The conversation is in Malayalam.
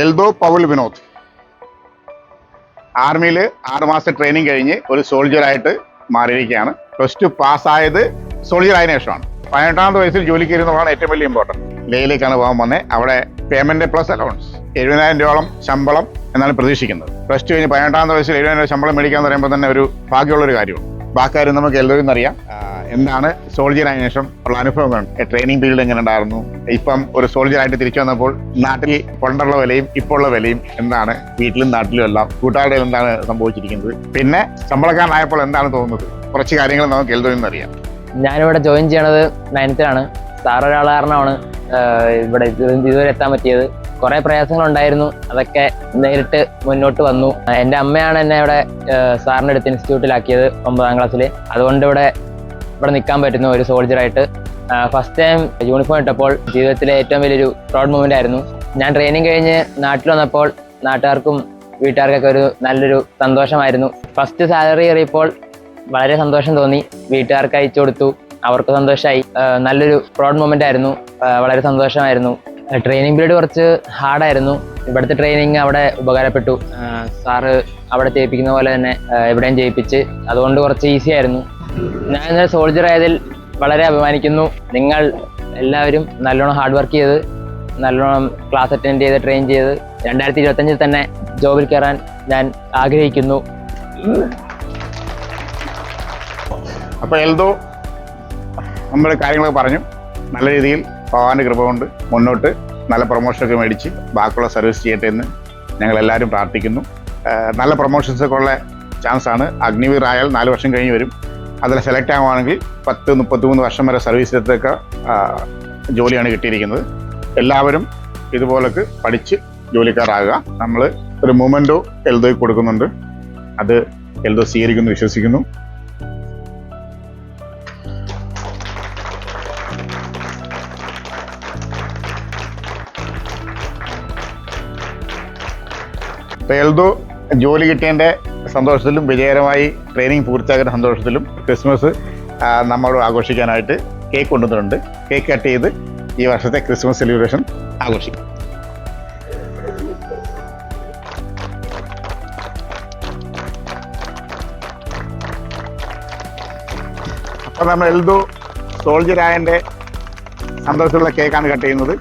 എൽദോ പൗൽ വിനോദ്. ആർമിയിൽ ആറുമാസം ട്രെയിനിങ് കഴിഞ്ഞ് ഒരു സോൾജറായിട്ട് മാറിയിരിക്കുകയാണ്. പ്ലസ് ടു പാസ്സായത് സോൾജർ ആയതിനു ശേഷമാണ്. പതിനെട്ടാമത്തെ വയസ്സിൽ ജോലിക്ക് ഇരുന്നതാണ് ഏറ്റവും വലിയ ഇമ്പോർട്ടന്റ് ലേയിലേക്കാണ് പോകാൻ വന്നത് അവിടെ പേയ്മെന്റ് പ്ലസ് അലവൻസ് എഴുപതിനായിരം രൂപയോളം ശമ്പളം എന്നാണ് പ്രതീക്ഷിക്കുന്നത്. പ്ലസ് ടു കഴിഞ്ഞ് പതിനെട്ടാമത്തെ വയസ്സിൽ എഴുപതിനായിരം രൂപ ശമ്പളം മേടിക്കാന്ന് പറയുമ്പോൾ തന്നെ ഒരു ഭാഗ്യമുള്ള ഒരു കാര്യമാണ്. ബാക്കി നമുക്ക് എല്ലാവരും അറിയാം. എന്താണ് സോൾജിയർ ആയതിനു ശേഷം ഉള്ള അനുഭവങ്ങൾ? ട്രെയിനിങ് പീരീഡ് എങ്ങനെ ഉണ്ടായിരുന്നു? ഇപ്പം ഒരു സോൾജിയർ ആയിട്ട് തിരിച്ചു വന്നപ്പോൾ നാട്ടിൽ പണ്ടുള്ള വിലയും ഇപ്പോൾ ഉള്ള വിലയും എന്താണ്? വീട്ടിലും നാട്ടിലും എല്ലാം കൂട്ടുകാരുടെ എന്താണ് സംഭവിച്ചിരിക്കുന്നത്? പിന്നെ ശമ്പളക്കാരനായപ്പോൾ എന്താണ് തോന്നുന്നത്? കുറച്ച് കാര്യങ്ങൾ നമുക്ക് എല്ലാവരും അറിയാം. ഞാനിവിടെ ജോയിൻ ചെയ്യണത് നയനത്തിലാണ് സാർ ഒരാൾ കാരണമാണ് ഇവിടെ ഇത് ഇതുവരെ എത്താൻ പറ്റിയത്. കുറേ പ്രയാസങ്ങളുണ്ടായിരുന്നു. അതൊക്കെ നേരിട്ട് മുന്നോട്ട് വന്നു. എന്റെ അമ്മയാണ് എന്നെ ഇവിടെ സാറിന്റെ അടുത്ത് ഇൻസ്റ്റിറ്റ്യൂട്ടിലാക്കിയത് ഒമ്പതാം ക്ലാസ്സിൽ അതുകൊണ്ട് ഇവിടെ ഇവിടെ നിൽക്കാൻ പറ്റുന്നു ഒരു സോൾജറായിട്ട് ഫസ്റ്റ് ടൈം യൂണിഫോം ഇട്ടപ്പോൾ ജീവിതത്തിലെ ഏറ്റവും വലിയൊരു പ്രൗഡ് മൂമെന്റ് ആയിരുന്നു. ഞാൻ ട്രെയിനിങ് കഴിഞ്ഞ് നാട്ടിൽ വന്നപ്പോൾ നാട്ടുകാർക്കും വീട്ടുകാർക്കൊക്കെ ഒരു നല്ലൊരു സന്തോഷമായിരുന്നു. ഫസ്റ്റ് സാലറി കയറിയപ്പോൾ വളരെ സന്തോഷം തോന്നി. വീട്ടുകാർക്ക് അയച്ചു കൊടുത്തു. അവർക്ക് സന്തോഷമായി നല്ലൊരു പ്രൗഡ് മൂമെന്റ് ആയിരുന്നു. വളരെ സന്തോഷമായിരുന്നു. ട്രെയിനിങ് പീരീഡ് കുറച്ച് ഹാർഡായിരുന്നു ഇവിടുത്തെ ട്രെയിനിങ് അവിടെ ഉപകാരപ്പെട്ടു. സാറ് അവിടെ ചെയ്യിപ്പിക്കുന്ന പോലെ തന്നെ എവിടെയും ചെയ്യിപ്പിച്ച് അതുകൊണ്ട് കുറച്ച് ഈസി ആയിരുന്നു. ഞാൻ ഇന്നലെ സോൾജർ ആയതിൽ വളരെ അഭിമാനിക്കുന്നു. നിങ്ങൾ എല്ലാവരും നല്ലോണം ഹാർഡ് വർക്ക് ചെയ്ത് നല്ലോണം ക്ലാസ് അറ്റൻഡ് ചെയ്ത് ട്രെയിൻ ചെയ്ത് രണ്ടായിരത്തി ഇരുപത്തഞ്ചിൽ തന്നെ ജോബിൽ കയറാൻ ഞാൻ ആഗ്രഹിക്കുന്നു. അപ്പോൾ എൽദോ നമ്മുടെ കാര്യങ്ങളൊക്കെ പറഞ്ഞു. നല്ല രീതിയിൽ ഭഗവാന്റെ കൃപ കൊണ്ട് മുന്നോട്ട് നല്ല പ്രൊമോഷനൊക്കെ മേടിച്ച് ബാക്കിയുള്ള സർവീസ് ചെയ്യട്ടെ എന്ന് ഞങ്ങൾ എല്ലാവരും പ്രാർത്ഥിക്കുന്നു നല്ല പ്രൊമോഷൻസൊക്കെ ഉള്ള ചാൻസ് ആണ്. അഗ്നിവീർ ആയാൽ നാല് വർഷം കഴിഞ്ഞ് വരും. അതിൽ സെലക്ട് ആവുകയാണെങ്കിൽ പത്ത് മുപ്പത്തിമൂന്ന് വർഷം വരെ സർവീസിലത്തൊക്കെ ജോലിയാണ് കിട്ടിയിരിക്കുന്നത്. എല്ലാവരും ഇതുപോലൊക്കെ പഠിച്ച് ജോലിക്കാരാകുക. നമ്മൾ ഒരു മൂമെന്റോ എൽദോയ്ക്ക് കൊടുക്കുന്നുണ്ട്. അത് എൽദോ സ്വീകരിക്കുന്നു വിശ്വസിക്കുന്നു. എൽദോ ജോലി കിട്ടിയതിന്റെ സന്തോഷത്തിലും വിജയകരമായി ട്രെയിനിങ് പൂർത്തിയാക്കുന്ന സന്തോഷത്തിലും ക്രിസ്മസ് നമ്മൾ ആഘോഷിക്കാനായിട്ട് കേക്ക് കൊണ്ടുവന്നിട്ടുണ്ട്. കേക്ക് കട്ട് ചെയ്ത് ഈ വർഷത്തെ ക്രിസ്മസ് സെലിബ്രേഷൻ ആഘോഷിക്കും. അപ്പം നമ്മൾ എൽദു സോൾജർ ആയതിന്റെ സന്തോഷമുള്ള കേക്കാണ് കട്ട് ചെയ്യുന്നത്.